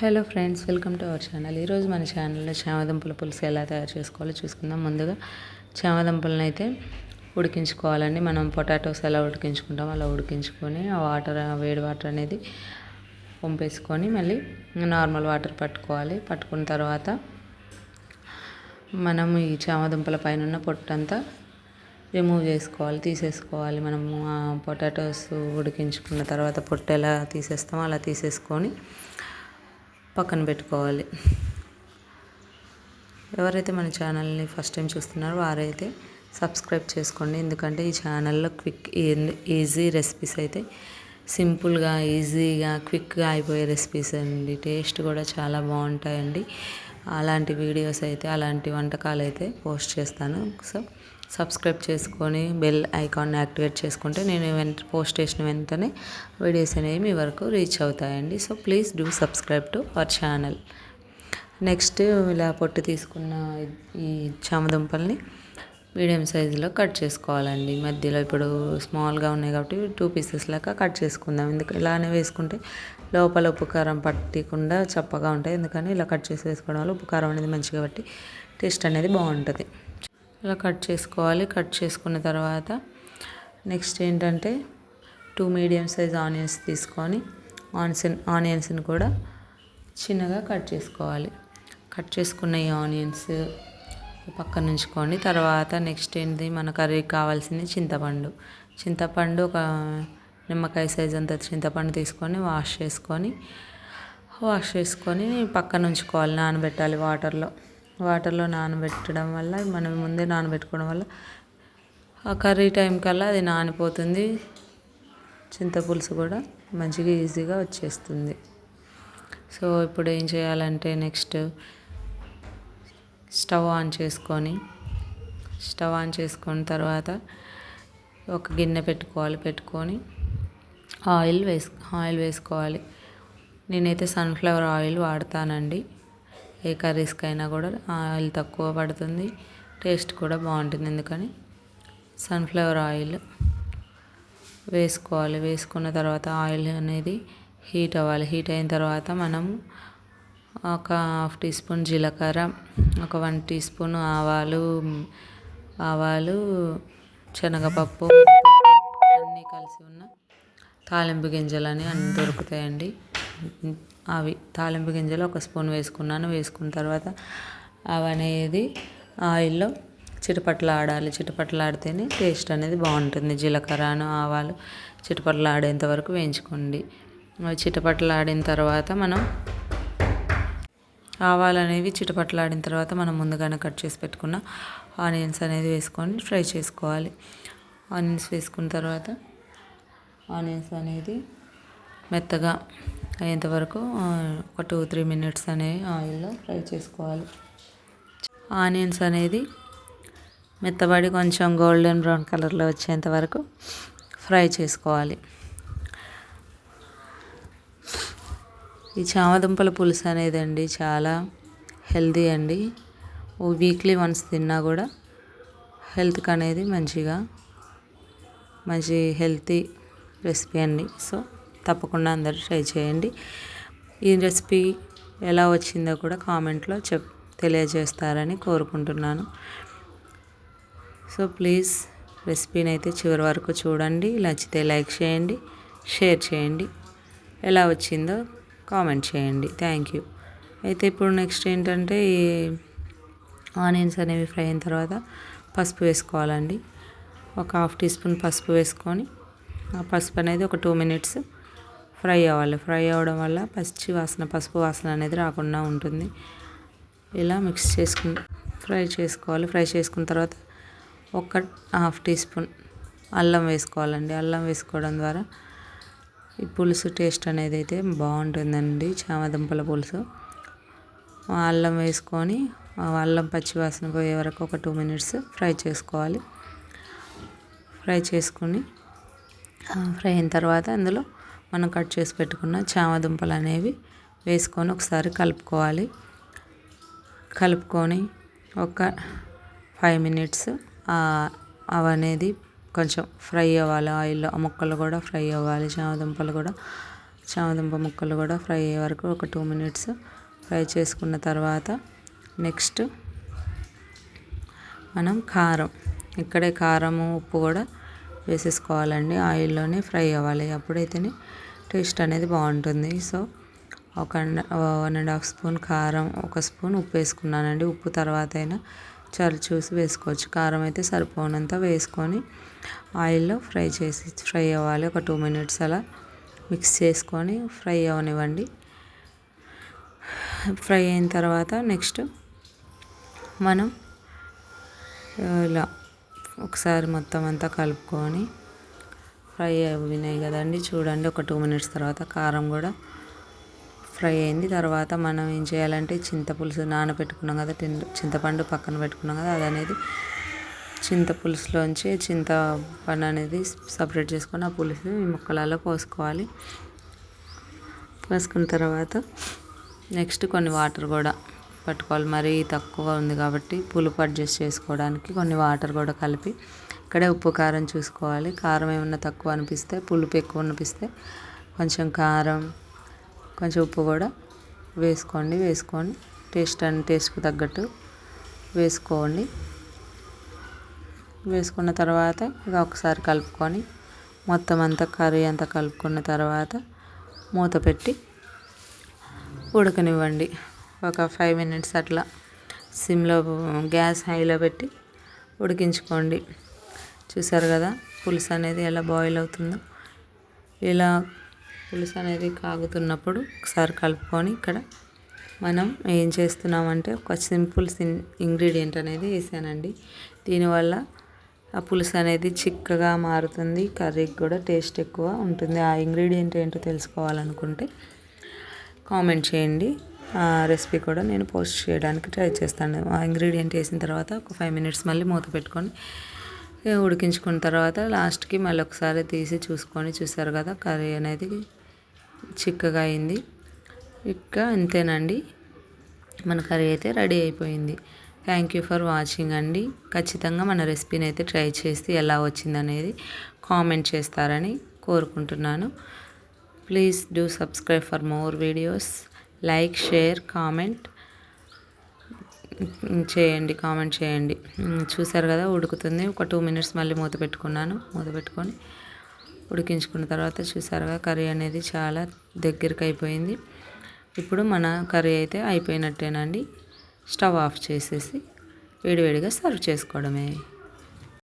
Hello friends welcome to our channel. ఈరోజు మన ఛానల్లో చామదంపుల పులుసు ఎలా తయారు చేసుకోవాలో చూసుకుందాం. ముందుగా చామదంపులను అయితే ఉడికించుకోవాలండి. మనం పొటాటోస్ ఎలా ఉడికించుకుంటాం అలా ఉడికించుకొని ఆ వాటర్ వేడి వాటర్ అనేది పంపేసుకొని మళ్ళీ నార్మల్ వాటర్ పట్టుకోవాలి. పట్టుకున్న తర్వాత మనం ఈ చామదుంపల పైన ఉన్న పొట్టంతా రిమూవ్ చేసుకోవాలి తీసేసుకోవాలి. మనము పొటాటోస్ ఉడికించుకున్న తర్వాత పొట్టు ఎలా తీసేస్తామో అలా తీసేసుకొని పక్కన పెట్టుకోవాలి. ఎవరైతే మన ఛానల్ని ఫస్ట్ టైం చూస్తున్నారో వారైతే సబ్స్క్రైబ్ చేసుకోండి. ఎందుకంటే ఈ ఛానల్లో క్విక్ ఈజీ రెసిపీస్ అయితే సింపుల్గా ఈజీగా క్విక్గా అయిపోయే రెసిపీస్ అండి. టేస్ట్ కూడా చాలా బాగుంటాయండి. అలాంటి వీడియోస్ అయితే అలాంటి వంటకాలు అయితే పోస్ట్ చేస్తాను. సో సబ్స్క్రైబ్ చేసుకొని బెల్ ఐకాన్ యాక్టివేట్ చేసుకుంటే నేను వెంట పోస్ట్ చేసిన వెంటనే వీడియోస్ అనేవి మీ వరకు రీచ్ అవుతాయండి. So please do subscribe to our channel next ఇలా పొట్టు తీసుకున్న ఈ చామదుంపల్ని మీడియం సైజులో కట్ చేసుకోవాలండి. మధ్యలో ఇప్పుడు స్మాల్గా ఉన్నాయి కాబట్టి టూ పీసెస్ లాగా కట్ చేసుకుందాం. ఎందుకు ఇలానే వేసుకుంటే లోపల ఉప్పు కారం పట్టకుండా చప్పగా ఉంటాయి. ఎందుకని ఇలా కట్ చేసి వేసుకోవడం వల్ల ఉప్పు కారం అనేది మంచిగా పట్టి టేస్ట్ అనేది బాగుంటుంది. ఇలా కట్ చేసుకోవాలి. కట్ చేసుకున్న తర్వాత నెక్స్ట్ ఏంటంటే టూ మీడియం సైజ్ ఆనియన్స్ తీసుకొని ఆనియన్స్ ఆనియన్స్ని కూడా చిన్నగా కట్ చేసుకోవాలి. కట్ చేసుకున్న ఈ ఆనియన్స్ పక్కన ఉంచుకోండి. తర్వాత నెక్స్ట్ ఏంటి మన కర్రీకి కావాల్సింది చింతపండు. చింతపండు ఒక నిమ్మకాయ సైజ్ అంత చింతపండు తీసుకొని వాష్ చేసుకొని వాష్ చేసుకొని పక్కన ఉంచుకోవాలి నానబెట్టాలి వాటర్లో. వాటర్లో నానబెట్టడం వల్ల మనం ముందే నానబెట్టుకోవడం వల్ల ఆ కర్రీ టైం కల్లా అది నానిపోతుంది. చింతపులుసు కూడా మంచిగా ఈజీగా వచ్చేస్తుంది. సో ఇప్పుడు ఏం చేయాలంటే నెక్స్ట్ స్టవ్ ఆన్ చేసుకొని స్టవ్ ఆన్ చేసుకున్న తర్వాత ఒక గిన్నె పెట్టుకోవాలి. పెట్టుకొని ఆయిల్ వేసు ఆయిల్ వేసుకోవాలి. నేనైతే సన్ఫ్లవర్ ఆయిల్ వాడతానండి. ఏ కర్రీస్కైనా కూడా ఆయిల్ తక్కువ పడుతుంది. టేస్ట్ కూడా బాగుంటుంది ఎందుకని? సన్ఫ్లవర్ ఆయిల్ వేసుకోవాలి. వేసుకున్న తర్వాత ఆయిల్ అనేది హీట్ అవ్వాలి. హీట్ అయిన తర్వాత మనం ఒక హాఫ్ టీ స్పూన్ జీలకర్ర ఒక వన్ టీ స్పూన్ ఆవాలు ఆవాలు శనగపప్పు అన్నీ కలిసి ఉన్న తాలింపు గింజలని అన్నీ దొరుకుతాయండి. అవి తాలింపు గింజలు ఒక స్పూన్ వేసుకున్నాను. వేసుకున్న తర్వాత అవి అనేది ఆయిల్లో చిటపట్లాడాలి. చిటపట్లాడితేనే టేస్ట్ అనేది బాగుంటుంది. జీలకర్రను ఆవాలు చిటపట్లాడేంత వరకు వేయించుకోండి. చిటపట్లాడిన తర్వాత మనం ఆవాలు అనేవి చిటపట్లాడిన తర్వాత మనం ముందుగానే కట్ చేసి పెట్టుకున్న ఆనియన్స్ అనేది వేసుకొని ఫ్రై చేసుకోవాలి. ఆనియన్స్ వేసుకున్న తర్వాత ఆనియన్స్ అనేది మెత్తగా అయ్యేంతవరకు ఒక టూ త్రీ మినిట్స్ అనేవి ఆయిల్లో ఫ్రై చేసుకోవాలి. ఆనియన్స్ అనేది మెత్తబడి కొంచెం గోల్డెన్ బ్రౌన్ కలర్లో వచ్చేంత వరకు ఫ్రై చేసుకోవాలి. ఈ చామదుంపల పులుసు అనేది అండి చాలా హెల్తీ అండి. వీక్లీ వన్స్ తిన్నా కూడా హెల్త్కి అనేది మంచిగా మంచి హెల్తీ రెసిపీ అండి. సో తప్పకుండా అందరూ ట్రై చేయండి. ఈ రెసిపీ ఎలా వచ్చిందో కూడా కామెంట్లో చెప్ తెలియజేస్తారని కోరుకుంటున్నాను. సో ప్లీజ్ రెసిపీని అయితే చివరి వరకు చూడండి. నచ్చితే లైక్ చేయండి షేర్ చేయండి. ఎలా వచ్చిందో కామెంట్ చేయండి. Thank you. అయితే ఇప్పుడు నెక్స్ట్ ఏంటంటే ఈ ఆనియన్స్ అనేవి ఫ్రై అయిన తర్వాత పసుపు వేసుకోవాలండి. ఒక హాఫ్ టీ స్పూన్ పసుపు వేసుకొని ఆ పసుపు అనేది ఒక టూ మినిట్స్ ఫ్రై అవ్వాలి. ఫ్రై అవ్వడం వల్ల పచ్చి వాసన పసుపు వాసన అనేది రాకుండా ఉంటుంది. ఇలా మిక్స్ చేసుకుని ఫ్రై చేసుకోవాలి. ఫ్రై చేసుకున్న తర్వాత ఒక హాఫ్ టీ స్పూన్ అల్లం వేసుకోవాలండి. అల్లం వేసుకోవడం ద్వారా ఈ పులుసు టేస్ట్ అనేది అయితే బాగుంటుందండి. చామదుంపల పులుసు. అల్లం వేసుకొని అల్లం పచ్చి వాసన పోయే వరకు ఒక టూ మినిట్స్ ఫ్రై చేసుకోవాలి. ఫ్రై చేసుకొని ఫ్రై అయిన తర్వాత అందులో మనం కట్ చేసి పెట్టుకున్న చామదుంపలు అనేవి వేసుకొని ఒకసారి కలుపుకోవాలి. కలుపుకొని ఒక ఫైవ్ మినిట్స్ అవి అనేది కొంచెం ఫ్రై అవ్వాలి. ఆయిల్లో ఆ ముక్కలు కూడా ఫ్రై అవ్వాలి. చామదుంపలు కూడా చామదుంప ముక్కలు కూడా ఫ్రై అయ్యే వరకు ఒక టూ మినిట్స్ ఫ్రై చేసుకున్న తర్వాత నెక్స్ట్ మనం కారం. ఇక్కడే కారము ఉప్పు కూడా వేసేసుకోవాలండి. ఆయిల్లోనే ఫ్రై అవ్వాలి. అప్పుడైతేనే టేస్ట్ అనేది బాగుంటుంది. సో ఒక వన్ అండ్ హాఫ్ స్పూన్ కారం ఒక స్పూన్ ఉప్పు వేసుకున్నానండి. ఉప్పు తర్వాత అయినా చరి చూసి వేసుకోవచ్చు. కారం అయితే సరిపోనంత వేసుకొని ఆయిల్లో ఫ్రై చేసి ఫ్రై అవ్వాలి. ఒక టూ మినిట్స్ అలా మిక్స్ చేసుకొని ఫ్రై అవనివ్వండి. ఫ్రై అయిన తర్వాత నెక్స్ట్ మనం ఇలా ఒకసారి మొత్తం అంతా కలుపుకొని ఫ్రై అయినాయి కదండి. చూడండి ఒక టూ మినిట్స్ తర్వాత కారం కూడా ఫ్రై అయింది. తర్వాత మనం ఏం చేయాలంటే చింతపులుసు నానబెట్టుకున్నాం కదా చింతపండు పక్కన పెట్టుకున్నాం కదా అది అనేది చింతపులుసులోంచి చింతపండు అనేది సపరేట్ చేసుకొని ఆ పులుసు ఈ ముక్కలలో పోసుకోవాలి. పోసుకున్న తర్వాత నెక్స్ట్ కొన్ని వాటర్ కూడా పట్టుకోవాలి. మరీ తక్కువ ఉంది కాబట్టి పులుపు అడ్జస్ట్ చేసుకోవడానికి కొన్ని వాటర్ కూడా కలిపి ఇక్కడే ఉప్పు కారం చూసుకోవాలి. కారం ఏమన్నా తక్కువ అనిపిస్తే పులుపు ఎక్కువ అనిపిస్తే కొంచెం కారం కొంచెం ఉప్పు కూడా వేసుకోండి వేసుకొని టేస్ట్ అండ్ టేస్ట్కి తగ్గట్టు వేసుకోండి. వేసుకున్న తర్వాత ఇక ఒకసారి కలుపుకొని మొత్తం అంతా కర్రీ అంతా కలుపుకున్న తర్వాత మూత పెట్టి ఉడకనివ్వండి. ఒక ఫైవ్ మినిట్స్ అట్లా సిమ్లో గ్యాస్ హైలో పెట్టి ఉడికించుకోండి. చూసారు కదా పులుసు అనేది ఎలా బాయిల్ అవుతుందో? ఇలా పులుసు అనేది కాగుతున్నప్పుడు ఒకసారి కలుపుకొని ఇక్కడ మనం ఏం చేస్తున్నామంటే ఒక సింపుల్ ఇంగ్రీడియంట్ అనేది వేసానండి. దీనివల్ల ఆ పులుసు అనేది చిక్కగా మారుతుంది కర్రీకి కూడా టేస్ట్ ఎక్కువ ఉంటుంది. ఆ ఇంగ్రీడియంట్ ఏంటో తెలుసుకోవాలనుకుంటే కామెంట్ చేయండి. రెసిపీ కూడా నేను పోస్ట్ చేయడానికి ట్రై చేస్తాను. ఆ ఇంగ్రీడియంట్ వేసిన తర్వాత ఒక ఫైవ్ మినిట్స్ మళ్ళీ మూత పెట్టుకొని ఉడికించుకున్న తర్వాత లాస్ట్కి మళ్ళీ ఒకసారి తీసి చూసుకొని చూసారు కదా కర్రీ అనేది చిక్కగా అయింది. ఇంకా అంతేనండి. మన కర్రీ అయితే రెడీ అయిపోయింది. థ్యాంక్ యూ ఫర్ వాచింగ్ అండి. ఖచ్చితంగా మన రెసిపీని అయితే ట్రై చేసి ఎలా వచ్చిందనేది కామెంట్ చేస్తారని కోరుకుంటున్నాను. Please do subscribe for more videos. Like share comment చేయండి కామెంట్ చేయండి. చూసారు కదా ఉడుకుతుంది. ఒక టూ మినిట్స్ మళ్ళీ మూత పెట్టుకున్నాను. మూత పెట్టుకొని ఉడికించుకున్న తర్వాత చూసారుగా కర్రీ అనేది చాలా దగ్గరికి అయిపోయింది. ఇప్పుడు మన కర్రీ అయితే అయిపోయినట్టేనండి. స్టవ్ ఆఫ్ చేసేసి వేడివేడిగా సర్వ్ చేసుకోవడమే.